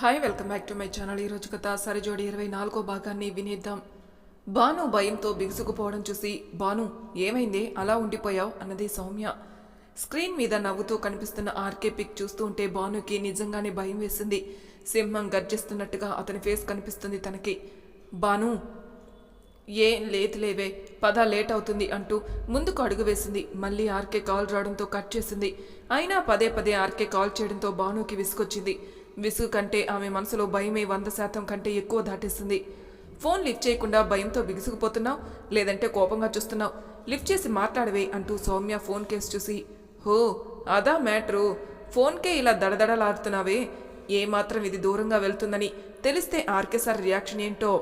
Hi welcome back to my channel. ఈరోజు కథ సరిజోడి ఇరవై నాలుగో భాగాన్ని వినేద్దాం. బాను భయంతో బిగుసుకుపోవడం చూసి బాను ఏమైంది? అలా ఉండిపోయావు? అన్నది సౌమ్య. స్క్రీన్ మీద నవ్వుతూ కనిపిస్తున్న ఆర్కే పిక్ చూస్తూ ఉంటే బానుకి నిజంగానే భయం వేసింది. సింహం గర్జిస్తున్నట్టుగా అతని ఫేస్ కనిపిస్తుంది తనకి. బాను ఏం లేదు లేవే పద లేట్ అవుతుంది అంటూ ముందుకు అడుగు వేసింది. మళ్ళీ ఆర్కే కాల్ రావడంతో కట్ చేసింది. అయినా పదే పదే ఆర్కే కాల్ చేయడంతో బానుకి విసుగొచ్చింది. విసుగు కంటే ఆమె మనసులో భయమే వంద శాతం కంటే ఎక్కువ దాటేసింది. ఫోన్ లిఫ్ట్ చేయకుండా భయంతో బిగుసుకుపోతున్నావు లేదంటే కోపంగా చూస్తున్నావు లిఫ్ట్ చేసి మాట్లాడవే అంటూ సౌమ్య ఫోన్ కేసు చూసి హో అదా మ్యాటరు. ఫోన్కే ఇలా దడదడలాడుతున్నావే. ఏమాత్రం ఇది దూరంగా వెళ్తుందని తెలిస్తే ఆర్కే సార్ రియాక్షన్ ఏంటో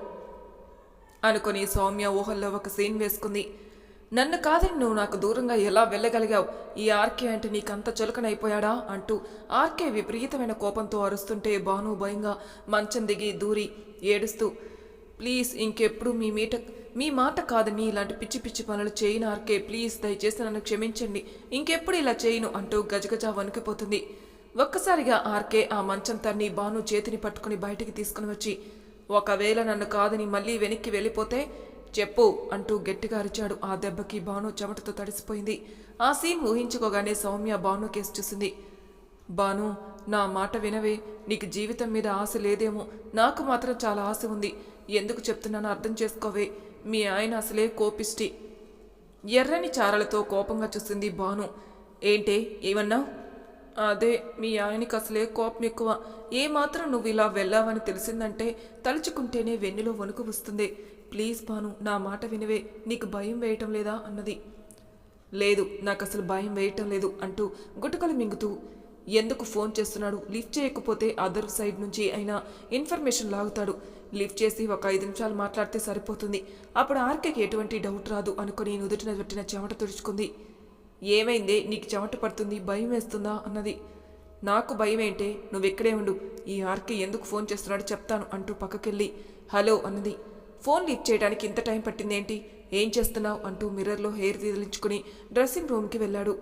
అనుకుని సౌమ్య ఊహల్లో ఒక సీన్ వేసుకుంది. నన్ను కాదని నువ్వు నాకు దూరంగా ఎలా వెళ్ళగలిగావు? ఈ ఆర్కే అంటే నీకంత చులకనైపోయాడా? అంటూ ఆర్కే విపరీతమైన కోపంతో అరుస్తుంటే భాను భయంగా మంచం దిగి దూరి ఏడుస్తూ ప్లీజ్ ఇంకెప్పుడు మీ మీట మీ మాట కాదని ఇలాంటి పిచ్చి పిచ్చి పనులు చేయను ఆర్కే. ప్లీజ్ దయచేసి నన్ను క్షమించండి. ఇంకెప్పుడు ఇలా చేయను? అంటూ గజగజ వణికిపోతుంది. ఒక్కసారిగా ఆర్కే ఆ మంచం తన్ని భాను చేతిని పట్టుకుని బయటికి తీసుకుని వచ్చి ఒకవేళ నన్ను కాదని మళ్ళీ వెనక్కి వెళ్ళిపోతే చెప్పు అంటూ గట్టిగా అరిచాడు ఆ దెబ్బకి భాను చెమటతో తడిసిపోయింది. ఆ సీన్ ఊహించుకోగానే సౌమ్య భాను కేసు చూసింది. భాను నా మాట వినవే. నీకు జీవితం మీద ఆశ లేదేమో. నాకు మాత్రం చాలా ఆశ ఉంది. ఎందుకు చెప్తున్నానో అర్థం చేసుకోవే. మీ ఆయన అసలే కోపిష్టి. ఎర్రని చారలతో కోపంగా చూసింది భాను. ఏంటే? ఏమన్నావు అదే మీ ఆయనకి అసలే కోపం ఎక్కువ. ఏమాత్రం నువ్వు ఇలా వెళ్ళావని తెలిసిందంటే తలుచుకుంటేనే వెన్నులో వణుకు వస్తుంది. ప్లీజ్ పాను నా మాట వినవే. నీకు భయం వేయటం లేదా? అన్నది. లేదు నాకు అసలు భయం వేయటం లేదు అంటూ గుటకలు మింగుతూ ఎందుకు ఫోన్ చేస్తున్నాడు? లిఫ్ట్ చేయకపోతే అదర్ సైడ్ నుంచి అయినా ఇన్ఫర్మేషన్ లాగుతాడు. లిఫ్ట్ చేసి ఒక ఐదు నిమిషాలు మాట్లాడితే సరిపోతుంది. అప్పుడు ఆర్కేకి ఎటువంటి డౌట్ రాదు అనుకుని నుదుటిన పెట్టిన చెమట తుడుచుకుంది. ఏమైందే? నీకు చెమట పడుతుంది భయం వేస్తుందా? అన్నది. నాకు భయం ఏంటే? నువ్వు ఇక్కడే ఉండు. ఈ ఆర్కే ఎందుకు ఫోన్ చేస్తున్నాడో చెప్తాను అంటూ పక్కకెళ్ళి హలో అన్నది. ఫోన్ లిఫ్ట్ చేయడానికి ఇంత టైం పట్టిందేంటి? ఏం చేస్తున్నావు? అంటూ మిర్రర్లో హెయిర్ తీదిలించుకుని డ్రెస్సింగ్ రూమ్కి వెళ్ళాడు.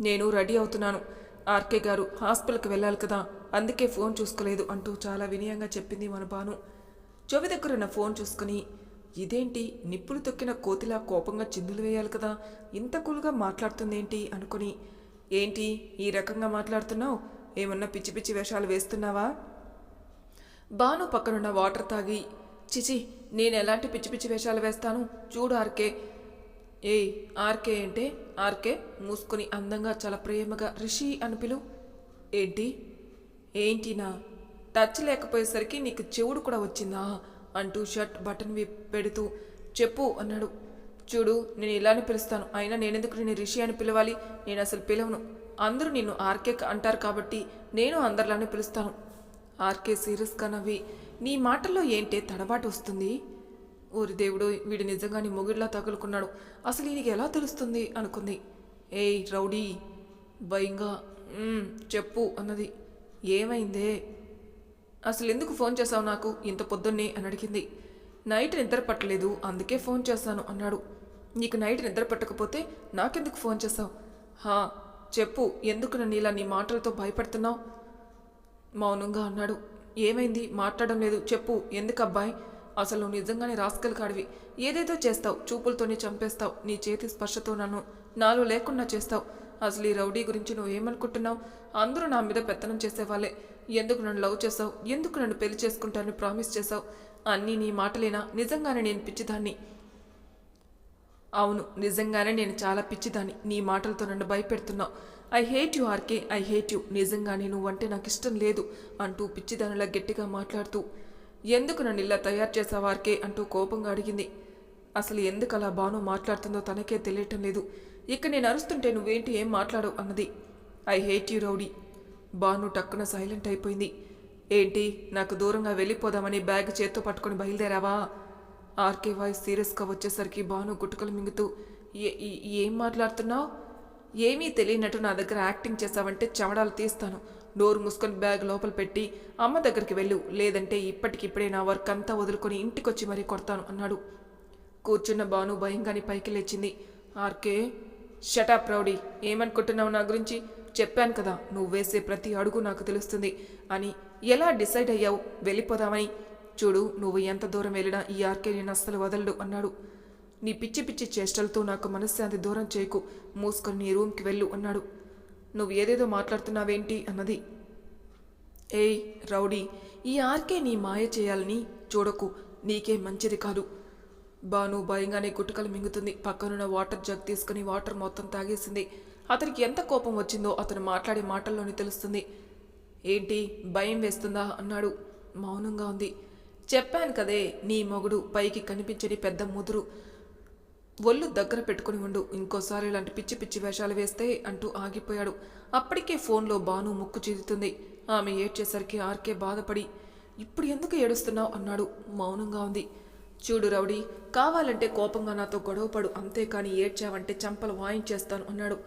నేను రెడీ అవుతున్నాను. ఆర్కే గారు హాస్పిటల్కి వెళ్ళాలి కదా. అందుకే ఫోన్ చూసుకోలేదు అంటూ చాలా వినయంగా చెప్పింది మన భాను. చెవి దగ్గరున్న ఫోన్ చూసుకుని ఇదేంటి? నిప్పులు తొక్కిన కోతిలా కోపంగా చిందులు వేయాలి కదా. ఇంత కూల్గా మాట్లాడుతుందేంటి? అనుకుని ఏంటి? ఈ రకంగా మాట్లాడుతున్నావు? ఏమన్నా పిచ్చి పిచ్చి వేషాలు వేస్తున్నావా? బాను పక్కనున్న వాటర్ తాగి చిచి నేను ఎలాంటి పిచ్చి పిచ్చి వేషాలు వేస్తాను? చూడు ఆర్కే. ఏయ్ ఆర్కే అంటే? ఆర్కే మూసుకొని అందంగా చాలా ప్రేమగా రిషి అని పిలు ఏంటి? ఏంటినా? టచ్ లేకపోయేసరికి నీకు చెవుడు కూడా వచ్చిందా? అంటూ షర్ట్ బటన్ పెడుతూ చెప్పు అన్నాడు. చూడు నేను ఇలానే పిలుస్తాను. అయినా నేనెందుకు నేను రిషి అని పిలవాలి? నేను అసలు పిలవను. అందరూ నిన్ను ఆర్కే అంటారు కాబట్టి నేను అందరిలానే పిలుస్తాను. ఆర్కే సీరియస్గా నవ్వి నీ మాటల్లో ఏంటే తడబాటు వస్తుంది? ఊరి దేవుడు వీడు నిజంగానే మొగిడిలా తగులుకున్నాడు. అసలు ఈయనకి ఎలా తెలుస్తుంది? అనుకుంది. ఏయ్ రౌడీ. భయంగా చెప్పు అన్నది. ఏమైందే? అసలు ఎందుకు ఫోన్ చేసావు నాకు? ఇంత పొద్దున్నే అని అడిగింది. నైట్ నిద్ర పట్టలేదు అందుకే ఫోన్ చేశాను అన్నాడు. నీకు నైట్ నిద్ర పట్టకపోతే నాకెందుకు ఫోన్ చేశావు? హా చెప్పు ఎందుకు నన్ను ఇలా నీ మాటలతో భయపడుతున్నావు? మౌనంగా అన్నాడు. ఏమైంది? మాట్లాడడం లేదు. చెప్పు. ఎందుకు అబ్బాయి అసలు నువ్వు నిజంగానే రాస్కల్ కాడివి. ఏదేదో చేస్తావు. చూపులతోనే చంపేస్తావు. నీ చేతి స్పర్శతో నన్ను నాలో లేకుండా చేస్తావు. అసలు ఈ రౌడీ గురించి నువ్వు ఏమనుకుంటున్నావు? అందరూ నా మీద పెత్తనం చేసేవాళ్ళే. ఎందుకు నన్ను లవ్ చేసావు ఎందుకు నన్ను పెళ్ళి చేసుకుంటానని ప్రామిస్ చేసావు అన్నీ నీ మాటలేనా? నిజంగానే నేను పిచ్చిదాన్ని. అవును. నిజంగానే నేను చాలా పిచ్చిదాన్ని. నీ మాటలతో నన్ను భయపెడుతున్నావు. I hate you RK I hate you నేను అంటే నాకు ఇష్టం లేదు అంటూ పిచ్చిదానిలా గట్టిగా మాట్లాడుతూ. ఎందుకు నన్ను ఇలా తయారు చేసావు ఆర్కే అంటూ కోపంగా అడిగింది. అసలు ఎందుకు అలా బాను మాట్లాడుతుందో తనకే తెలియటం లేదు. ఇక నేను అరుస్తుంటే నువ్వేంటి ఏం మాట్లాడవు అన్నది. I hate you rowdy. Bhanu టక్కున సైలెంట్ అయిపోయింది. ఏంటి నాకు దూరంగా వెళ్ళిపోదామని బ్యాగ్ చేత్తో పట్టుకొని బయలుదేరావా? ఆర్కే వాయిస్ సీరియస్గా వచ్చేసరికి బాను గుట్టుకలు మింగుతూ "ఏ- ఏం మాట్లాడుతున్నావు? ఏమీ తెలియనట్టు నా దగ్గర యాక్టింగ్ చేశావంటే చెమడాలు తీస్తాను. డోర్ మూసుకొని బ్యాగ్ లోపల పెట్టి అమ్మ దగ్గరికి వెళ్ళు లేదంటే ఇప్పటికిప్పుడే నా వర్క్ అంతా వదులుకొని ఇంటికొచ్చి మరీ కొడతాను అన్నాడు. కూర్చున్న బాను భయంగాని పైకి లేచింది. ఆర్కే షటా రౌడీ ఏమనుకుంటున్నావు నా గురించి? చెప్పాను కదా నువ్వు వేసే ప్రతి అడుగు నాకు తెలుస్తుంది. అని ఎలా డిసైడ్ అయ్యావు? వెళ్ళిపోదామని. చూడు నువ్వు ఎంత దూరం వెళ్ళినా ఈ ఆర్కే నేను అస్సలు వదలడు అన్నాడు. నీ పిచ్చి పిచ్చి చేష్టలతో నాకు మనశ్శాంతి దూరం చేయకు. మూసుకొని నీ రూమ్కి వెళ్ళు అన్నాడు. నువ్వు ఏదేదో మాట్లాడుతున్నావేంటి అన్నది. ఏయ్ రౌడీ ఈ ఆర్కే నీ మాయ చేయాలని చూడకు. నీకే మంచిది కాదు. బాను భయంగానే గుట్టుకలు మింగుతుంది. పక్కనున్న వాటర్ జగ్ తీసుకుని వాటర్ మొత్తం తాగేసింది. అతనికి ఎంత కోపం వచ్చిందో అతను మాట్లాడే మాటల్లోనే తెలుస్తుంది. ఏంటి భయం వేస్తుందా అన్నాడు. మౌనంగా ఉంది. చెప్పాను కదే నీ మొగుడు పైకి కనిపించని పెద్ద ముదురు. ఒళ్ళు దగ్గర పెట్టుకుని ఉండు. ఇంకోసారి ఇలాంటి పిచ్చి పిచ్చి వేషాలు వేస్తే అంటూ ఆగిపోయాడు. అప్పటికే ఫోన్లో బాను ముక్కు చిదుతుంది. ఆమె ఏడ్చేసరికి ఆర్కే బాధపడి ఇప్పుడు ఎందుకు ఏడుస్తున్నావు? అన్నాడు. మౌనంగా ఉంది. చూడు రౌడీ కావాలంటే కోపంగా నాతో గొడవపడు అంతేకాని ఏడ్చావంటే చంపలు వాయించేస్తాను అన్నాడు.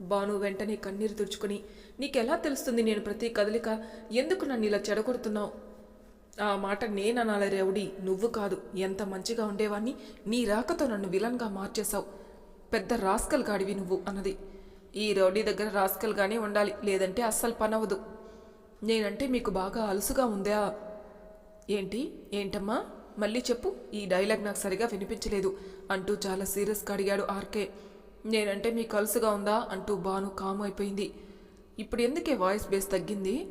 బాను వెంటనే కన్నీరు తుడుచుకుని నీకెలా తెలుస్తుంది నేను ప్రతి కదలిక? ఎందుకు నన్ను ఇలా చెడగొడుతున్నావు? ఆ మాట నేననాల రౌడీ నువ్వు కాదు. ఎంత మంచిగా ఉండేవాణ్ణి నీ రాకతో నన్ను విలన్గా మార్చేశావు. పెద్ద రాస్కల్ గాడివి నువ్వు అన్నది. ఈ రౌడీ దగ్గర రాస్కల్గానే ఉండాలి లేదంటే అస్సలు పనవదు నేనంటే మీకు బాగా అలుసుగా ఉందా? ఏంటి? ఏంటమ్మా? మళ్ళీ చెప్పు. ఈ డైలాగ్ నాకు సరిగా వినిపించలేదు అంటూ చాలా సీరియస్గా అడిగాడు ఆర్కే. నేనంటే మీకు అలుసుగా ఉందా? అంటూ బాను కాము అయిపోయింది. ఇప్పుడు ఎందుకే వాయిస్ బేస్ తగ్గింది?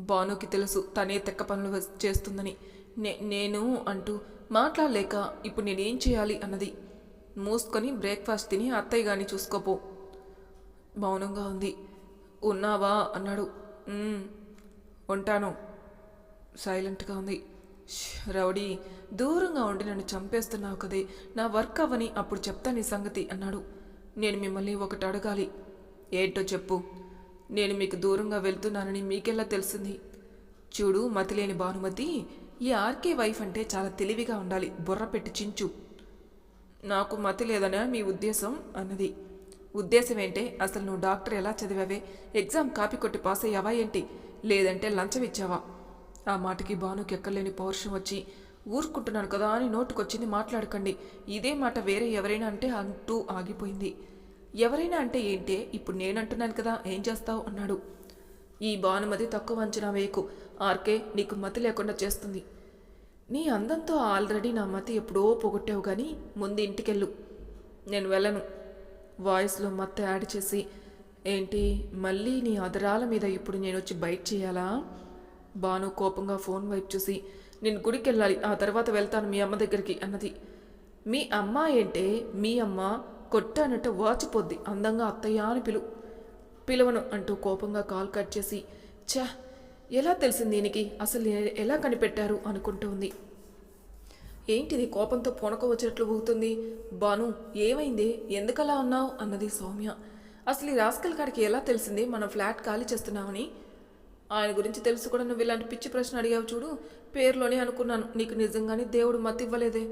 బానుకి తెలుసు తనే తెక్క పనులు చేస్తుందని. నే నేను అంటూ మాట్లాడలేక ఇప్పుడు నేనేం చేయాలి అన్నది. మూసుకొని బ్రేక్ఫాస్ట్ తిని అత్తయ్య గాని చూసుకోపో. మౌనంగా ఉంది. ఉన్నావా? అన్నాడు. ఉంటాను. సైలెంట్గా ఉంది. రౌడీ దూరంగా ఉండి నన్ను చంపేస్తున్నావు కదే. నా వర్క్ అవ్వని అప్పుడు చెప్తా నీ సంగతి అన్నాడు. నేను మిమ్మల్ని ఒకటి అడగాలి. ఏంటో చెప్పు. నేను మీకు దూరంగా వెళ్తున్నానని మీకెలా తెలిసింది? చూడు మతిలేని భానుమతి ఈ ఆర్కే వైఫ్ అంటే చాలా తెలివిగా ఉండాలి. బుర్ర పెట్టి చించు. నాకు మతి లేదనే మీ ఉద్దేశం? అన్నది. ఉద్దేశం ఏంటే అసలు నువ్వు డాక్టర్ ఎలా చదివావే? ఎగ్జామ్ కాపీ కొట్టి పాస్ అయ్యావా ఏంటి? లేదంటే లంచం ఇచ్చావా? ఆ మాటకి భానుకి ఎక్కలేని పౌరుషం వచ్చి ఊరుకుంటున్నాను కదా అని నోటుకొచ్చింది. మాట్లాడకండి. ఇదే మాట వేరే ఎవరైనా అంటే అంటూ ఆగిపోయింది. ఎవరైనా అంటే ఏంటే ఇప్పుడు నేనంటున్నాను కదా ఏం చేస్తావు? అన్నాడు. ఈ భానుమతి తక్కువ అంచనా వేయకు. ఆర్కే నీకు మతి లేకుండా చేస్తుంది. నీ అందంతో ఆల్రెడీ నా మతి ఎప్పుడో పొగొట్టావు కానీ ముందు ఇంటికెళ్ళు. నేను వెళ్ళను. వాయిస్లో మత్త యాడ్ చేసి ఏంటి మళ్ళీ నీ అదరాల మీద ఇప్పుడు నేను వచ్చి బయట చేయాలా? బాను కోపంగా ఫోన్ వైపు చూసి నేను గుడికి వెళ్ళాలి ఆ తర్వాత వెళ్తాను మీ అమ్మ దగ్గరికి అన్నది. మీ అమ్మ ఏంటే మీ అమ్మ కొట్టానట్టు వాచిపోద్ది. అందంగా అత్తయ్య అని పిలు పిలవను అంటూ కోపంగా కాల్ కట్ చేసి ఛ ఎలా తెలిసింది దీనికి అసలు ఎలా కనిపెట్టారు? అనుకుంటూ ఉంది ఏంటిది? కోపంతో పొనక వచ్చినట్లు ఊగుతుంది. బాను ఏమైంది? ఎందుకలా ఉన్నావు? అన్నది సౌమ్య. అసలు ఈ రాస్కల్ కాడికి ఎలా తెలిసింది? మనం ఫ్లాట్ ఖాళీ చేస్తున్నామని? ఆయన గురించి తెలుసు కూడా నువ్వు ఇలాంటి పిచ్చి ప్రశ్న అడిగావు చూడు. పేరులోనే అనుకున్నాను. నీకు నిజంగానే దేవుడు మతివ్వలేదే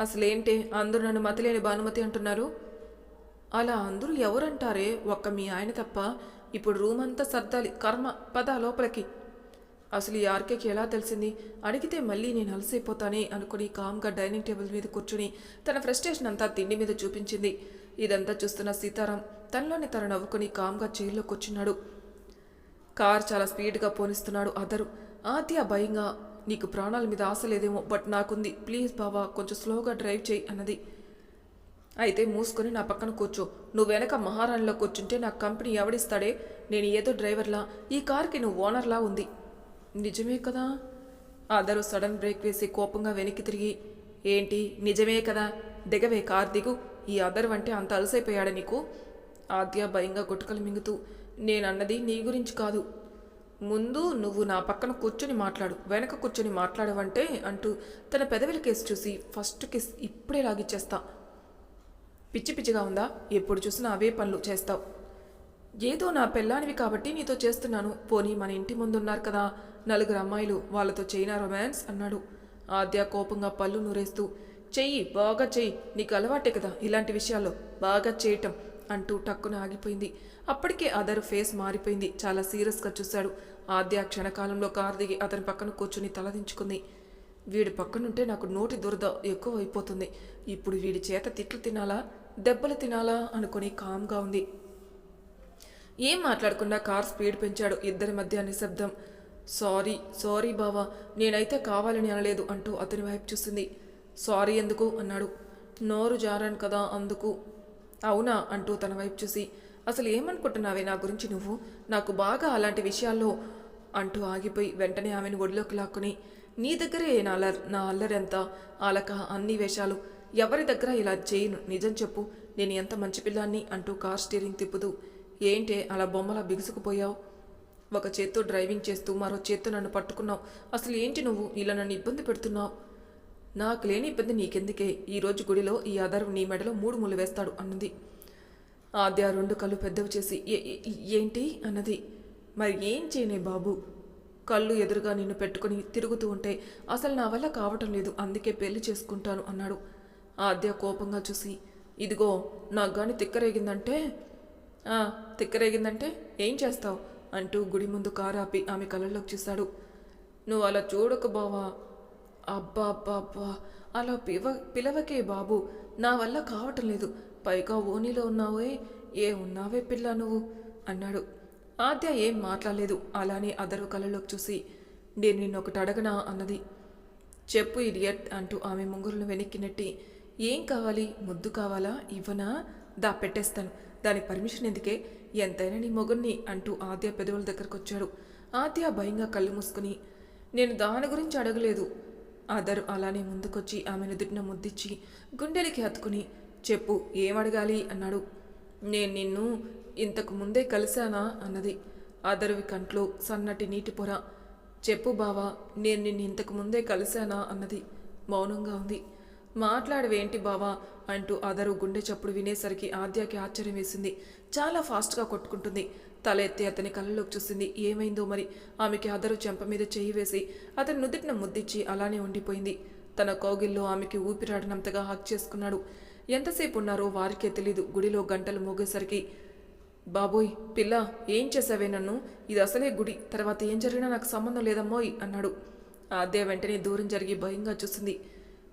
అసలేంటి అందరూ నన్ను మతిలేని భానుమతి అంటున్నారు? అలా అందరూ ఎవరంటారే? ఒక్క మీ ఆయన తప్ప ఇప్పుడు రూమ్ అంతా సర్దాలి కర్మ పద లోపలికి. అసలు ఈ ఆర్కేకి ఎలా తెలిసింది? అడిగితే మళ్ళీ నేను అలసైపోతానే అనుకుని కామ్గా డైనింగ్ టేబుల్ మీద కూర్చుని తన ఫ్రస్ట్రేషన్ అంతా తిండి మీద చూపించింది. ఇదంతా చూస్తున్న సీతారాం తనలోని తను నవ్వుకుని కామ్గా చైర్లో కూర్చున్నాడు. కార్ చాలా స్పీడ్గా పోనిస్తున్నాడు అదరు. ఆద్య భయంగా నీకు ప్రాణాల మీద ఆశ లేదేమో బట్ నాకుంది. ప్లీజ్ బావా కొంచెం స్లోగా డ్రైవ్ చేయి అన్నది. అయితే మూసుకొని నా పక్కన కూర్చో. నువ్వు వెనక మహారాణిలో కూర్చుంటే నా కంపెనీ ఎవడిస్తాడే? నేను ఏదో డ్రైవర్లా. ఈ కార్కి నువ్వు ఓనర్లా ఉంది. నిజమే కదా? అదరు సడన్ బ్రేక్ వేసి కోపంగా వెనక్కి తిరిగి ఏంటి? నిజమే కదా? దిగవే కార్ దిగు. ఈ అదరు అంటే అంత అలసైపోయాడా నీకు? ఆద్య భయంగా గుట్టకలు మింగుతూ నేనన్నది నీ గురించి కాదు. ముందు నువ్వు నా పక్కన కూర్చొని మాట్లాడు వెనక కూర్చొని మాట్లాడవంటే అంటూ తన పెదవిల కేసు చూసి ఫస్ట్ కిస్ ఇప్పుడే లాగిచ్చేస్తా. పిచ్చి పిచ్చిగా ఉందా? ఎప్పుడు చూసినా అవే పనులు చేస్తావు. ఏదో నా పెళ్ళానివి కాబట్టి నీతో చేస్తున్నాను. పోనీ మన ఇంటి ముందు ఉన్నారు కదా నలుగురు అమ్మాయిలు వాళ్ళతో చైనా రొమాన్స్ అన్నాడు. ఆద్య కోపంగా పళ్ళు నూరేస్తూ చెయ్యి బాగా చెయ్యి నీకు అలవాటే కదా ఇలాంటి విషయాల్లో బాగా చేయటం. అంటూ టక్కున ఆగిపోయింది. అప్పటికే అదర్ ఫేస్ మారిపోయింది. చాలా సీరియస్గా చూశాడు. ఆద్య క్షణకాలంలో కారు దిగి అతని పక్కన కూర్చుని తలదించుకుంది వీడి పక్కనుంటే నాకు నోటి దురద ఎక్కువ అయిపోతుంది ఇప్పుడు వీడి చేత తిట్లు తినాలా దెబ్బలు తినాలా అనుకుని కామ్గా ఉంది. ఏం మాట్లాడకుండా కార్ స్పీడ్ పెంచాడు. ఇద్దరి మధ్య నిశ్శబ్దం. సారీ సారీ బావా నేనైతే కావాలని అనలేదు అంటూ అతని వైపు చూసింది. సారీ ఎందుకు? అన్నాడు. నోరు జారాను కదా అందుకు. అవునా అంటూ తన వైపు చూసి అసలు ఏమనుకుంటున్నావే నా గురించి నువ్వు? నాకు బాగా అలాంటి విషయాల్లో అంటూ ఆగిపోయి వెంటనే ఆమెను ఒడిలోకి లాక్కుని నీ దగ్గరే నా అల్లర్ నా అల్లరెంత ఆలక అన్ని వేషాలు ఎవరి దగ్గర ఇలా చేయను? నిజం చెప్పు నేను ఎంత మంచి పిల్లాన్ని? అంటూ కార్ స్టీరింగ్ తిప్పుదు ఏంటే అలా బొమ్మలా బిగుసుకుపోయావు? ఒక చేత్తో డ్రైవింగ్ చేస్తూ మరో చేత్తో నన్ను పట్టుకున్నావు. అసలు ఏంటి నువ్వు? ఇలా నన్ను ఇబ్బంది పెడుతున్నావు? నాకు లేని ఇబ్బంది నీకెందుకే? ఈరోజు గుడిలో ఈ ఆధారం నీ మెడలో మూడు ముళ్ళు వేస్తాడు అన్నది. ఆద్య రెండు కళ్ళు పెద్దవి చేసి "ఏ- ఏంటి? అన్నది. మరి ఏం చేయనే బాబు? కళ్ళు ఎదురుగా నిన్ను పెట్టుకుని తిరుగుతూ ఉంటే అసలు నా వల్ల కావటం లేదు అందుకే పెళ్ళి చేసుకుంటాను అన్నాడు. ఆద్య కోపంగా చూసి ఇదిగో నాకు గాని తిక్కరేగిందంటే తిక్కరేగిందంటే ఏం చేస్తావు? అంటూ గుడి ముందు కారాపి ఆమె కళ్ళల్లోకి చూశాడు. నువ్వు అలా చూడకు బావా. అబ్బా అబ్బా అబ్బా అలా పివ పిలవకే బాబు. నా వల్ల కావటం లేదు. పైగా ఓనిలో ఉన్నావే ఏ ఉన్నావే పిల్ల నువ్వు? అన్నాడు. ఆద్య ఏం మాట్లాడలేదు. అలానే అదరు కళ్ళలోకి చూసి నేను నిన్నొకటి అడగనా? అన్నది. చెప్పు ఇడియట్ అంటూ ఆమె ముంగురును వెనక్కి నెట్టి ఏం కావాలి? ముద్దు కావాలా? ఇవ్వనా? దా పెట్టేస్తాను. దాని పర్మిషన్ ఎందుకే? ఎంతైనా నీ మొగుణ్ణి అంటూ ఆద్య పెదవుల దగ్గరకు వచ్చాడు ఆద్య భయంగా కళ్ళు మూసుకుని నేను దాని గురించి అడగలేదు. ఆదర్ అలానే ముందుకొచ్చి ఆమెను నుదుటిన ముద్దిచ్చి గుండెలకి హత్తుకుని చెప్పు ఏం అడగాలి అన్నాడు. నేను నిన్ను ఇంతకు ముందే కలిశానా? అన్నది. ఆదరవి కంట్లో సన్నటి నీటి పొర. చెప్పు బావా నేను నిన్ను ఇంతకు ముందే కలిశానా? అన్నది. మౌనంగా ఉంది. మాట్లాడవేంటి బావా? అంటూ అదరు గుండె చప్పుడు వినేసరికి ఆద్యకి ఆశ్చర్యం వేసింది చాలా ఫాస్ట్గా కొట్టుకుంటుంది. తల ఎత్తి అతని కళ్ళలోకి చూసింది. ఏమైందో మరి? ఆమెకి అదరు చెంప మీద చెయ్యి వేసి అతని నుదిటిన ముద్దిచ్చి అలానే ఉండిపోయింది. తన కోగిల్లో ఆమెకి ఊపిరాడినంతగా హక్ చేసుకున్నాడు. ఎంతసేపు ఉన్నారో వారికే తెలీదు. గుడిలో గంటలు మోగేసరికి బాబోయ్ పిల్ల ఏం చేసావే నన్ను? ఇది అసలే గుడి. తర్వాత ఏం జరిగినా నాకు సంబంధం లేదమ్మోయ్ అన్నాడు. ఆద్య వెంటనే దూరం జరిగి భయంగా చూసింది.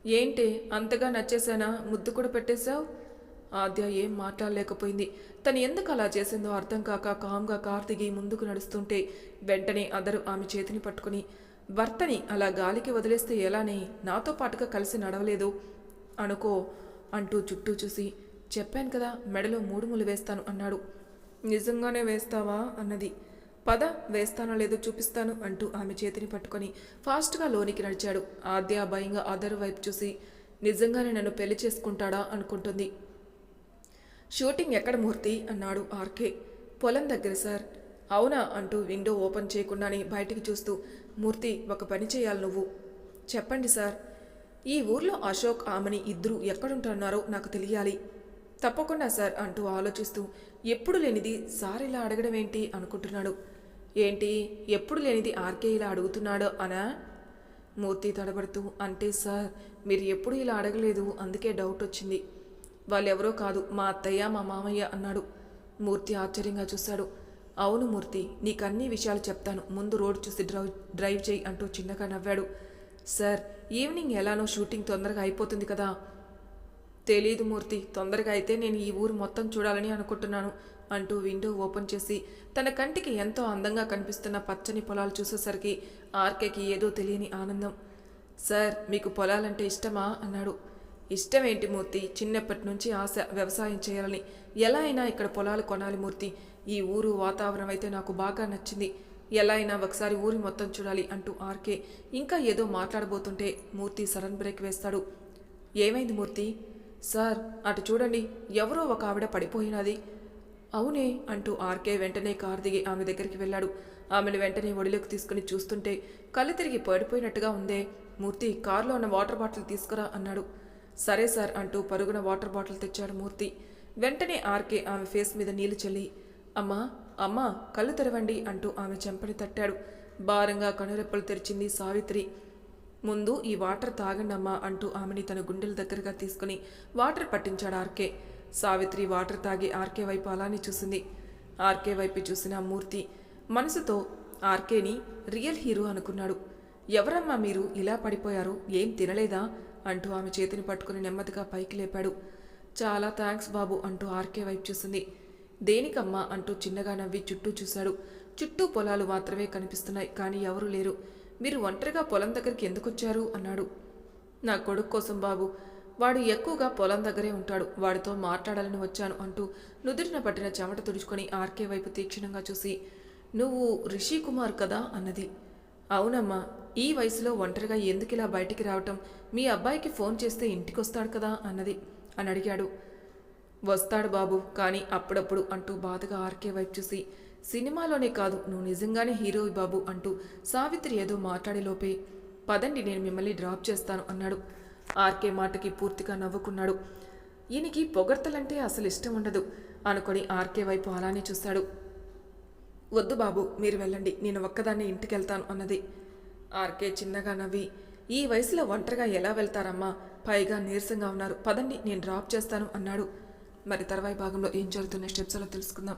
ఏంటి? అంతగా నచ్చేసానా ముద్దు కూడా పెట్టేశావు? ఆద్య ఏం మాట్లాడలేకపోయింది. తను ఎందుకు అలా చేసిందో అర్థం కాక కామ్గా కార్ దిగి ముందుకు నడుస్తుంటే వెంటనే అదరు ఆమె చేతిని పట్టుకుని భర్తని అలా గాలికి వదిలేస్తే ఎలానే? నాతో పాటుగా కలిసి నడవలేదు. అనుకో అంటూ చుట్టూ చూసి చెప్పాను కదా మెడలో మూడు ముళ్ళు వేస్తాను అన్నాడు. నిజంగానే వేస్తావా? అన్నది. పద వేస్తానో లేదో చూపిస్తాను అంటూ ఆమె చేతిని పట్టుకొని ఫాస్ట్గా లోనికి నడిచాడు. ఆద్య భయంగా అదరు వైపు చూసి నిజంగానే నన్ను పెళ్ళి చేసుకుంటాడా అనుకుంటుంది. షూటింగ్ ఎక్కడ మూర్తి? అన్నాడు ఆర్కే. పొలం దగ్గర సార్. అవునా? అంటూ విండో ఓపెన్ చేయకుండానే బయటికి చూస్తూ మూర్తి ఒక పని చేయాలి నువ్వు. చెప్పండి సార్. ఈ ఊర్లో అశోక్ ఆమెని ఇద్దరు ఎక్కడుంటున్నారో నాకు తెలియాలి. తప్పకుండా సార్ అంటూ ఆలోచిస్తూ ఎప్పుడు లేనిది సార్ ఇలా అడగడం ఏంటి అనుకుంటున్నాడు. ఏంటి ఎప్పుడు లేనిది ఆర్కే ఇలా అడుగుతున్నాడో అనా? మూర్తి తడబడుతూ అంటే సార్ మీరు ఎప్పుడు ఇలా అడగలేదు అందుకే డౌట్ వచ్చింది. వాళ్ళెవరో కాదు మా అత్తయ్య మా మామయ్య అన్నాడు. మూర్తి ఆశ్చర్యంగా చూశాడు. అవును మూర్తి నీకు అన్ని విషయాలు చెప్తాను. ముందు రోడ్ చూసి డ్రైవ్ డ్రైవ్ చేయి అంటూ చిన్నగా నవ్వాడు. సార్ ఈవినింగ్ ఎలానో షూటింగ్ తొందరగా అయిపోతుంది కదా. తెలీదు మూర్తి తొందరగా అయితే నేను ఈ ఊరు మొత్తం చూడాలని అనుకుంటున్నాను అంటూ విండో ఓపెన్ చేసి తన కంటికి ఎంతో అందంగా కనిపిస్తున్న పచ్చని పొలాలు చూసేసరికి ఆర్కేకి ఏదో తెలియని ఆనందం. సార్ మీకు పొలాలంటే ఇష్టమా? అన్నాడు. ఇష్టమేంటి మూర్తి? చిన్నప్పటి నుంచి ఆశ వ్యవసాయం చేయాలని. ఎలా అయినా ఇక్కడ పొలాలు కొనాలి మూర్తి. ఈ ఊరు వాతావరణం అయితే నాకు బాగా నచ్చింది. ఎలా అయినా ఒకసారి ఊరి మొత్తం చూడాలి అంటూ ఆర్కే ఇంకా ఏదో మాట్లాడబోతుంటే మూర్తి సడన్ బ్రేక్ వేస్తాడు. ఏమైంది మూర్తి? సార్ అటు చూడండి ఎవరో ఒక ఆవిడ పడిపోయినది. అవునే అంటూ ఆర్కే వెంటనే కారు దిగి ఆమె దగ్గరికి వెళ్ళాడు. ఆమెను వెంటనే ఒడిలోకి తీసుకుని చూస్తుంటే కళ్ళు తిరిగి పడిపోయినట్టుగా ఉందే. మూర్తి కారులో ఉన్న వాటర్ బాటిల్ తీసుకురా అన్నాడు. సరే సార్ అంటూ పరుగున వాటర్ బాటిల్ తెచ్చాడు మూర్తి. వెంటనే ఆర్కే ఆమె ఫేస్ మీద నీళ్ళు చల్లి అమ్మా అమ్మా కళ్ళు తెరవండి అంటూ ఆమె చెంపని తట్టాడు. భారంగా కనురెప్పలు తెరిచింది సావిత్రి. ముందు ఈ వాటర్ తాగండమ్మా అంటూ ఆమెని తన గుండెల దగ్గరగా తీసుకుని వాటర్ పట్టించాడు ఆర్కే. సావిత్రి వాటర్ తాగి ఆర్కే వైపు అలానే చూసింది. ఆర్కే వైపు చూసిన మూర్తి మనసుతో ఆర్కేని రియల్ హీరో అనుకున్నాడు. ఎవరమ్మా మీరు? ఇలా పడిపోయారు? ఏం తినలేదా? అంటూ ఆమె చేతిని పట్టుకుని నెమ్మదిగా పైకి లేపాడు. చాలా థ్యాంక్స్ బాబు అంటూ ఆర్కే వైపు చూసింది. దేనికమ్మా? అంటూ చిన్నగా నవ్వి చుట్టూ చూశాడు. చుట్టూ పొలాలు మాత్రమే కనిపిస్తున్నాయి కానీ ఎవరూ లేరు. మీరు ఒంటరిగా పొలం దగ్గరికి ఎందుకు వచ్చారు? అన్నాడు. నా కొడుకు కోసం బాబు వాడు ఎక్కువగా పొలం దగ్గరే ఉంటాడు వాడితో మాట్లాడాలని వచ్చాను అంటూ నుదుటిన పట్టిన చెమట తుడుచుకొని ఆర్కే వైపు తీక్షణంగా చూసి నువ్వు రిషి కుమార్ కదా? అన్నది. అవునమ్మా ఈ వయసులో ఒంటరిగా ఎందుకు ఇలా బయటికి రావటం? మీ అబ్బాయికి ఫోన్ చేస్తే ఇంటికి వస్తాడు కదా? అన్నది. అని అడిగాడు. వస్తాడు బాబు కానీ అప్పుడప్పుడు అంటూ బాధగా ఆర్కే వైపు చూసి సినిమాలోనే కాదు నువ్వు నిజంగానే హీరో బాబు అంటూ సావిత్రి ఏదో మాట్లాడేలోపే పదండి నేను మిమ్మల్ని డ్రాప్ చేస్తాను అన్నాడు. ఆర్కే మాటకి పూర్తిగా నవ్వుకున్నాడు. ఈయనకి పొగడ్తలంటే అసలు ఇష్టం ఉండదు అనుకొని ఆర్కే వైపు అలానే చూశాడు వద్దు బాబు మీరు వెళ్ళండి నేను ఒక్కదాన్ని ఇంటికి వెళ్తాను అన్నది. ఆర్కే చిన్నగా నవ్వి ఈ వయసులో ఒంటరిగా ఎలా వెళ్తారమ్మా? పైగా నీరసంగా ఉన్నారు. పదండి నేను డ్రాప్ చేస్తాను అన్నాడు. మరి తర్వాయి భాగంలో ఏం జరుగుతున్న స్టెప్స్ అలా తెలుసుకుందాం.